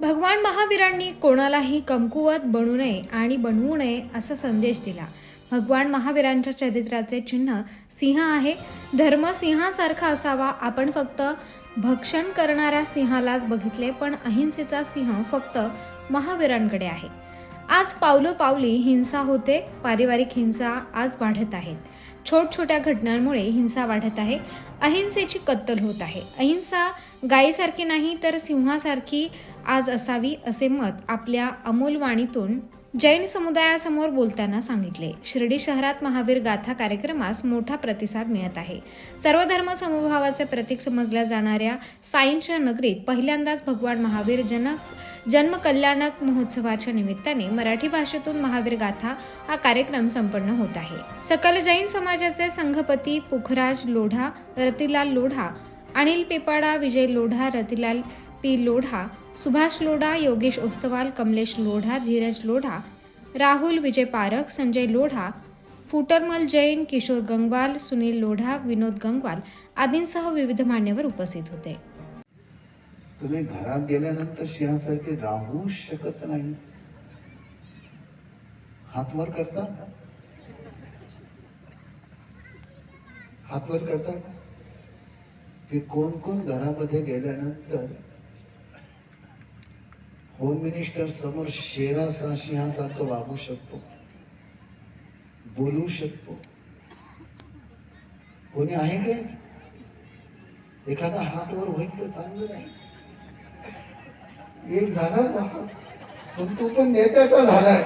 भगवान महावीरांनी कोणालाही कमकुवत बनू नये आणि बनवू नये असा संदेश दिला. भगवान महावीरांच्या चरित्राचे चिन्ह सिंह आहे. धर्म सिंहासारखा असावा. आपण फक्त भक्षण करणाऱ्या सिंहालाच बघितले पण अहिंसेचा सिंह फक्त महावीरांकडे आहे. आज पावलो पावली हिंसा होते पारिवारिक हिंसा आज वाढत आहेत. छोट छोट्या घटनांमुळे हिंसा वाढत आहे अहिंसेची कत्तल होत आहे. अहिंसा गायीसारखी नाही तर सिंहासारखी आज असावी असे मत आपल्या अमोल वाणीतून जैन समुदायासमोर बोलताना सांगितले शिर्डी शहरात महावीर गाथा कार्यक्रमास मोठा प्रतिसाद मिळत आहे. सर्व धर्म समभावाचे प्रतीक समजल्या जाणाऱ्या साईंच्या नगरीत पहिल्यांदाच भगवान महावीर जन जन्मकल्याणक महोत्सवाच्या निमित्ताने मराठी भाषेतून महावीर गाथा हा कार्यक्रम संपन्न होत आहे. सकल जैन समाजाचे संघपती पुखराज लोढा रतिलाल लोढा अनिल पिपाडा विजय लोढा रतिलाल पी लोढा सुभाष लोढा योगेश ओस्तवाल कमलेश लोढा धीरज लोढा राहुल विजय पारख संजय लोढा फुटरमल जैन किशोर गंगवाल सुनील लोढा विनोद गंगवाल आदींसह विविध मान्यवर उपस्थित होते. तुम्ही घरात गेल्यानंतर सिंहासारखे राहू शकत नाही. हातवर करता? हातवर करता? ते कोण कोण घरामध्ये गेल्यानंतर होम मिनिस्टर समोर शेरा सिंहासारखं वागू शकतो. बोलू शकतो. कोणी आहे काय एखादा हात वर होईल तर चांगलं नाही. एक झाला ना पण तो पण नेत्याचा झालाय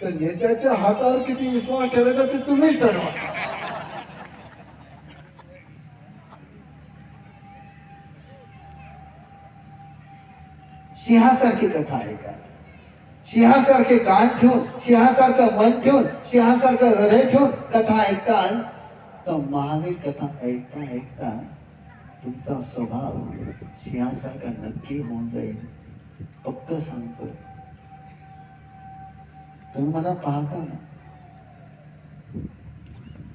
तर नेत्याच्या हातावर किती विश्वास ठेवायचा ते तुम्हीच ठरवा. सिंहासारखी कथा आहे का? सिंहासारखे कान ठेवून सिंहासारखं मन ठेवून सिंहासारखं हृदय ठेवून कथा ऐकताल? तर महावीर कथा ऐकता ऐकता तुमचा स्वभाव सिंहासारखा नक्की होऊन जाईल. फक्त सांगतोय तुम्ही मला पाहता ना.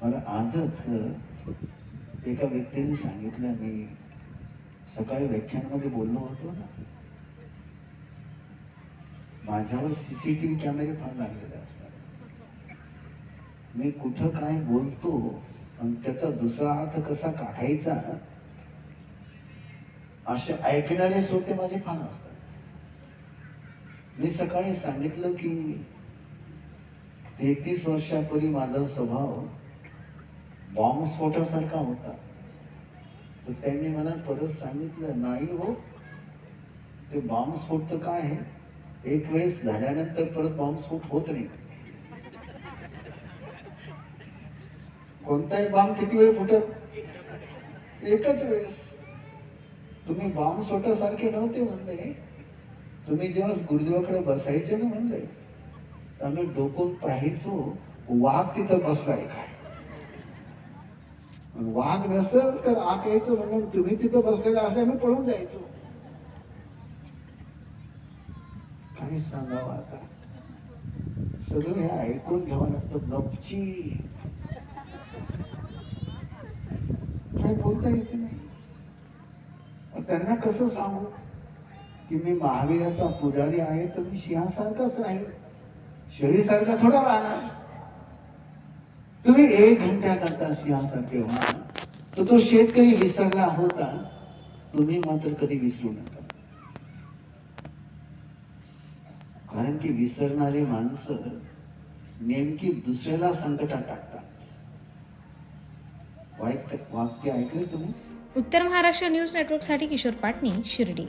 मला आजच एका व्यक्तीने सांगितलं मी सकाळी व्याख्यानमध्ये बोललो होतो ना. माझ्यावर सीसीटीव्ही कॅमेरे फार लागलेले असतात. मी कुठं काय बोलतो आणि त्याचा दुसरा अर्थ कसा काढायचा असे ऐकणारे श्रोते माझे फार असतात. मी सकाळी सांगितलं की तेहतीस वर्षापूर्वी माझा स्वभाव बॉम्बस्फोटासारखा होता. तर त्यांनी मला परत सांगितलं नाही हो ते बॉम्बस्फोट तर काय आहे? एक वेळेस झाल्यानंतर परत बॉम्बस्फोट होत नाही. कोणताही बॉम्ब किती वेळ फुटत एकच वेळेस. तुम्ही बॉम्ब सोटासारखे नव्हते म्हणले. तुम्ही जेव्हा गुरुदेवाकडे बसायचे ना म्हणले आम्ही डोकून पाहायचो वाघ तिथं बसलाय काय? वाघ नसेल तर आत यायचं म्हणून तुम्ही तिथं बसलेला असल्यामुळे आम्ही पळून जायचो. काही सांगावं आता. सगळं हे ऐकून घ्यावं लागतं. गपची. काही बोलता येत नाही. त्यांना कसं सांगू? की मी महावीराचा पुजारी आहे तर मी सिंहासारखाच राहील शेळीसारखा थोडा राहणार. तुम्ही एक घंट्या करता सिंहासारखे व्हा. तर तो शेतकरी विसरला होता. तुम्ही मात्र कधी विसरू नका. कारण की विसरणारी माणसं नेमकी दुसऱ्याला संकटात टाकतात. वाक्य ऐकले तुम्ही? उत्तर महाराष्ट्र न्यूज नेटवर्कसाठी किशोर पाटणी शिर्डी.